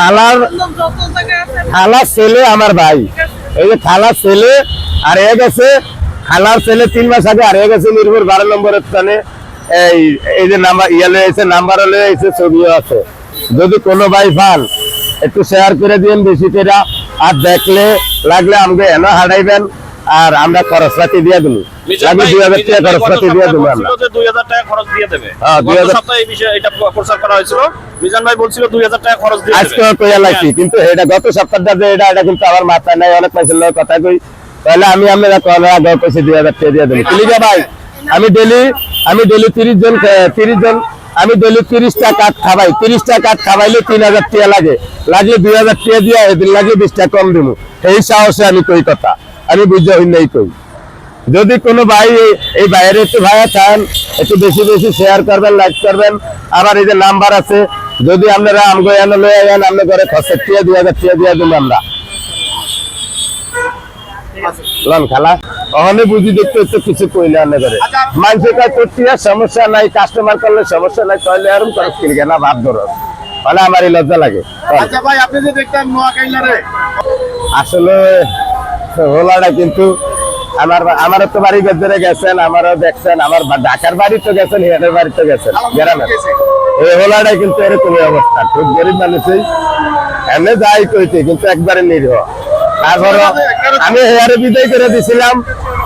খালার খালার ছেলে আমার ভাই। এই যে খালার ছেলে, আর এ গেছে খালার ছেলে তিন মাস আগে আর এ গেছে মিরপুর বারো নম্বরের স্থানে। এই এই যে নাম্বার ইয়ালে এসে নাম্বার এসে ছবিও আছে। যদি কোনো ভাই পান, একটু শেয়ার করে দিন বেশি করে। আর দেখলে, লাগলে আমাকে এনে হারাইবেন। আর আমরা খরচপাতি দিয়ে দিল মিজান লাগলে ভাই- দুই হাজার টাকা গত দিয়ে দেবো আমরা। যে 2000 টাকা খরচ দিয়ে দেবে। হ্যাঁ, 2000 সপ্তাহে এই বিষয়ে এটা প্রচার করা হয়েছিল। মিজান ভাই বলছিল 2000 টাকা খরচ দিয়ে আজকে দেবে। লাগছি কিন্তু এটা গত সপ্তাহটা যে এটা এটা কিন্তু আমার মাথায় নাই অনেক পয়সা লোক কথা কই। তাহলে আমি আপনারা কল আগে পয়সা দুই হাজার টাকা দিয়ে দেবো। ঠিক ভাই আমি ডেলি আমি ডেলি তিরিশ জন তিরিশ জন আমি ডেলি তিরিশটা কাঠ খাবাই। তিরিশটা কাঠ খাবাইলে তিন হাজার টাকা লাগে। লাগলে দুই হাজার টাকা দিয়ে এদিন লাগলে বিশটা কম দিব এই সাহসে আমি কই কথা। আমি বুঝতে হই নাই কই। যদি কোনো ভাই এই- বাইরে একটু ভাইয়া চান একটু বেশি বেশি শেয়ার করবেন লাইক করবেন। আবার এই যে নাম্বার আছে যদি আপনারা আমগো এনে লয়ে যান আপনি করে খরচা টিয়া দুই হাজার টিয়া দিয়ে দেবো আমরা। লন খালা। ওখানে বুঝি দেখতে হচ্ছে কিছু কইলে আনে করে মানুষের কাছে টিয়ার সমস্যা নাই কাস্টমার করলে সমস্যা নাই তাহলে এরকম খরচ কিনে কেনা ভাব ধরো। মানে আমার এই লজ্জা লাগে। আচ্ছা ভাই আপনি যে দেখতেন নোয়াখাইলারে আসলে কিন্তু আমার আমার তো বাড়ি গেছে গেছেন, আমারও দেখছেন, আমার ঢাকার বাড়ি তো গেছেন হেয়ারের বাড়ি তো গেছেন এই কিন্তু এরকমই অবস্থা। খুব গরিব মানুষই এমনি যাই কইতে, কিন্তু একবারে নিরীহ। আমি হেয়ারে বিদায় করে দিছিলাম।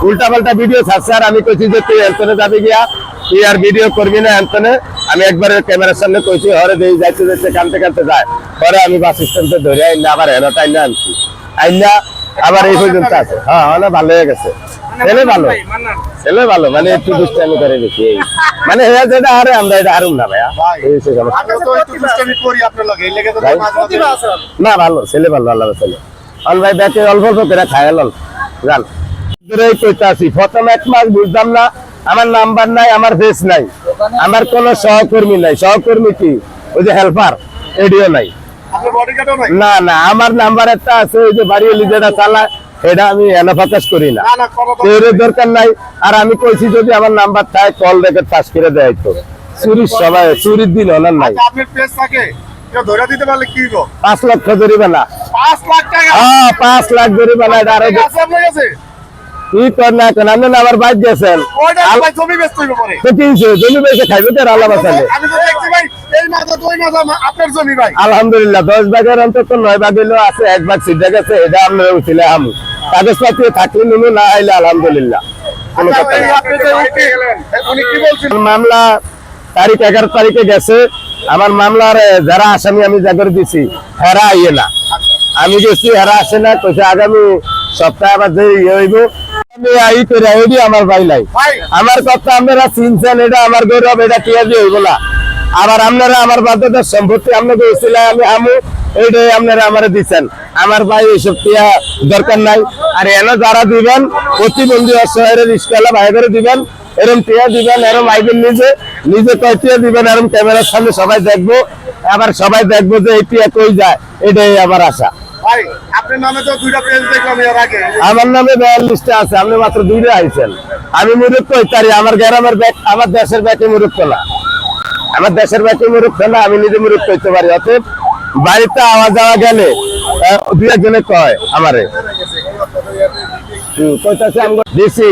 উল্টা পাল্টা ভিডিও ছাড়ছে, আর আমি কইছি যে তুই এন্তনে যাবি গিয়া। তুই আর ভিডিও করবি না এন্তনে আমি একবারে ক্যামেরার সামনে কইছি, হরে দেই, যাইতে যাইতে, কানতে কানতে যায়। পরে আমি বাস স্ট্যান্ডে ধরে আইনা, আবার হেরোটা আইনা আনছি। আইনা আবার এই পর্যন্ত আছে। হ্যাঁ অনেক ভালো হয়ে গেছে। ছেলে ভালো। ছেলে ভালো মানে একটু দুষ্টামি করে বেশি এই। মানে হেয়া যেটা হারে আমরা এটা হারুম না ভাইয়া। এই এই না ভালো ছেলে ভালো আল্লাহ ছেলে অল ভাই ব্যাটে অল্প অল্প করে খায় লল। জান ধরেই কইতে আসি প্রথম এক মাস বুঝলাম না আমার নাম্বার নাই আমার ফেস নাই। আমার কোনো সহকর্মী নাই। সহকর্মী কি? ওই যে হেল্পার এডিও নাই। না না আমার নাম্বার একটা আছে ওই যে বাড়ি যেটা চালায় এটা আমি এনে করি না। কেউরে দরকার নাই। আর আমি কইছি যদি আমার নাম্বার থাকে কল রেখে পাস করে দেয় তো। চুরির সময় চুরির দিন হলার নাই। আচ্ছা পাঁচ লক্ষ জরিমানা। পাঁচ লাখ টাকা। হ্যাঁ পাঁচ লাখ জরিমানা কি কর না কেন আপনি না আমার বাইক গেছেন ওইটা জমি বেচতে হইব পরে। কিনছে জমি বেশি খাইবে তো আল্লাহ বাঁচালে আমি তো দেখছি ভাই এই মাথা তো মাথা আপনার জমি ভাই। আলহামদুলিল্লাহ দশ ভাগের অন্তত নয় ভাগ আছে এক ভাগ সিদ্ধা গেছে এটা আপনার উঠিলে আমি। কাগজপাতি থাকলে নিমু না আইলে আলহামদুলিল্লাহ। আচ্ছা, মামলা তারিখ এগারো তারিখে গেছে। আমার মামলার যারা আসামি আমি জাগর দিছি হেরা আইয়ে না। আমি গেছি হেরা আসে না কইছে আগামী সপ্তাহে আবার যে ইয়ে হইব আমার ভাই নাই আমার কথা আপনারা চিনছেন এটা আমার গৌরব এটা টিয়া দিয়ে হইব না আবার আপনারা আমার বাধ্যতার সম্পত্তি আপনাকে আমি আমু এইটাই আপনারা আমার দিচ্ছেন আমার ভাই এইসব টিয়া দরকার নাই। আর এনে যারা দিবেন প্রতিবন্ধী অসহায়ের রিস্কালা ভাইদের দিবেন এরম টিয়া দিবেন এরম আইবেন নিজে নিজে কয় টিয়া দিবেন এরম ক্যামেরার সামনে সবাই দেখব। আবার সবাই দেখব যে এই টিয়া কই যায় এটাই আমার আশা। আপনার নামে তো দুইটা পেজ দেখলাম এর আগে। আমার নামে বিয়াল্লিশটা আছে আপনি মাত্র দুইটা আইছেন। আমি মুরুখ কইতারি আমার গ্রামের ব্যাগ আমার দেশের ব্যাগে মুরুখ না। আমার দেশের ব্যাগে মুরুখ না আমি নিজে মুরুখ কইতে পারি। অতএব বাড়িতে আওয়াজ যাওয়া গেলে দুই একজনে কয় আমারে। কইতাছে আমি দিছি।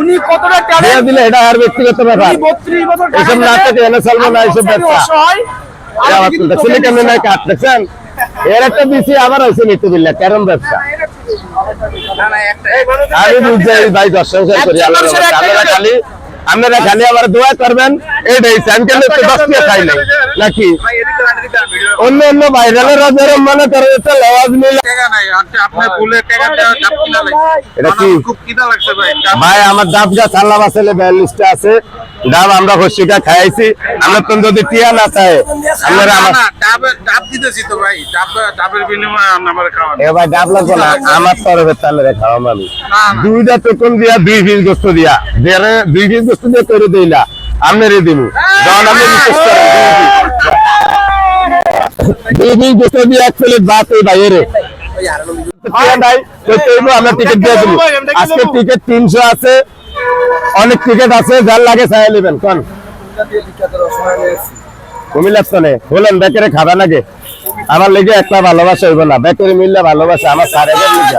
উনি কতটা দিয়ে দিলে এটা আর ব্যক্তিগত ব্যাপার। বত্রিশ বছর এইসব না থাকে এনে চলবে না এইসব ব্যবসা। এটা ছেলে কেমন নাই কাট দেখছেন এর একটা দিছি আবার আছে নিতে ক্যারম কারণ ব্যবসা আমি বুঝছি ভাই দর্শন করি আল্লাহ আপনারা খালি আপনারা খালি আবার দোয়া করবেন এটাই আমি কেন দশ টাকা খাই নাই নাকি? অন্য অন্য ভাইরালের যেরকম মনে করে এটা লওয়াজ মিলে। এটা কি? ভাই আমার ডাব গাছ আল্লাহ আছে। ডাব আমরা হর্ষিকা খাইছি। আমরা তো যদি টিয়া না চাই আমার এ ভাই ডাব লাগবে না আমার তরফে তাহলে খাওয়া আমি। দুইটা টোকন দিয়া দুই পিস গোস্ত দিয়া। দেড়ে দুই পিস গোস্ত দিয়ে করে দিলা। আপনারই বিশ্বাস এক প্লেট ভাত দিব। আজকে টিকিট তিনশো আছে, অনেক টিকিট আছে, যার লাগে নেবেন, কোন? কুমিল্লার তো নেই বলেন, বেকারে খাবা লাগে আমার লেগে একটা ভালোবাসা হইব না। বেকারি মিললে ভালোবাসা, আমার লিগে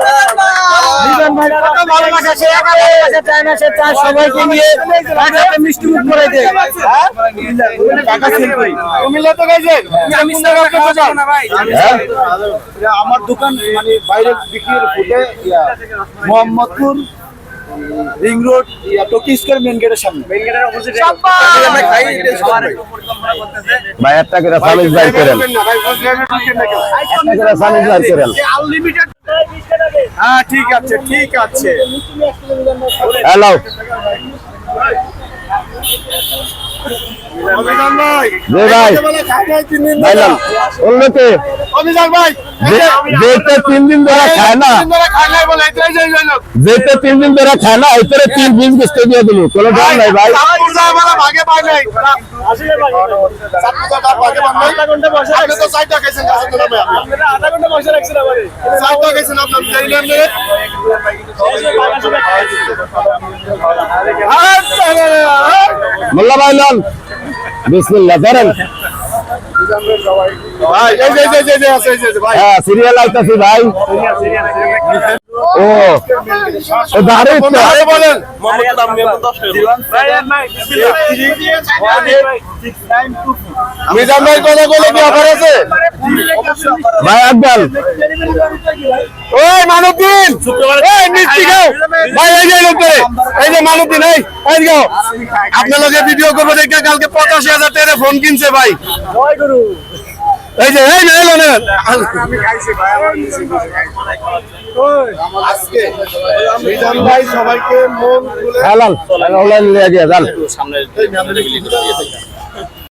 সবাইকে নিয়ে মিষ্টি মুখ করে দেয় কুমিল্লা তো গেছেন আমি হ্যাঁ? আমার দোকান মানে বাইরে বিক্রির ফুটে মোহাম্মদপুর রিং রোড ইয়া টকি স্কোয়ার মেন গেটের সামনে মেন গেটের অপোজিটে ভাই একটা করে সামিজ ভাই করেন একটা করে সামিজ ভাই করেন আনলিমিটেড হ্যাঁ ঠিক আছে ঠিক আছে। হ্যালো নাই তিন দিন ধরে। খায় না। যেতে তিন দিন ধরে খায় না এতে তিন বিশ বিস্তে দিয়ে দিল কোনো নাই ভাই। আপনার মোল্লা ভাই লন বিসমিল্লাহ ধরেন। হ্যাঁ সিরিয়াল আইতাছি ভাই। ও দাঁড়ে বলেন। মিজান ভাই কথা বলে কি অফার আছে? ভাই একদম ওই মানবদিন। এই মিষ্টি খাও। ভাই এই যে লোক করে এই যে মানবদিন এই এই যাও আপনাদের ভিডিও করব দেখে কালকে পঁচাশি হাজার টাকা ফোন কিনছে ভাই। এই যে এই যে এলো না আজকে মিজান ভাই সবাইকে মন খুলে হ্যাঁ লাল অনলাইন লিয়ে গিয়ে যান সামনে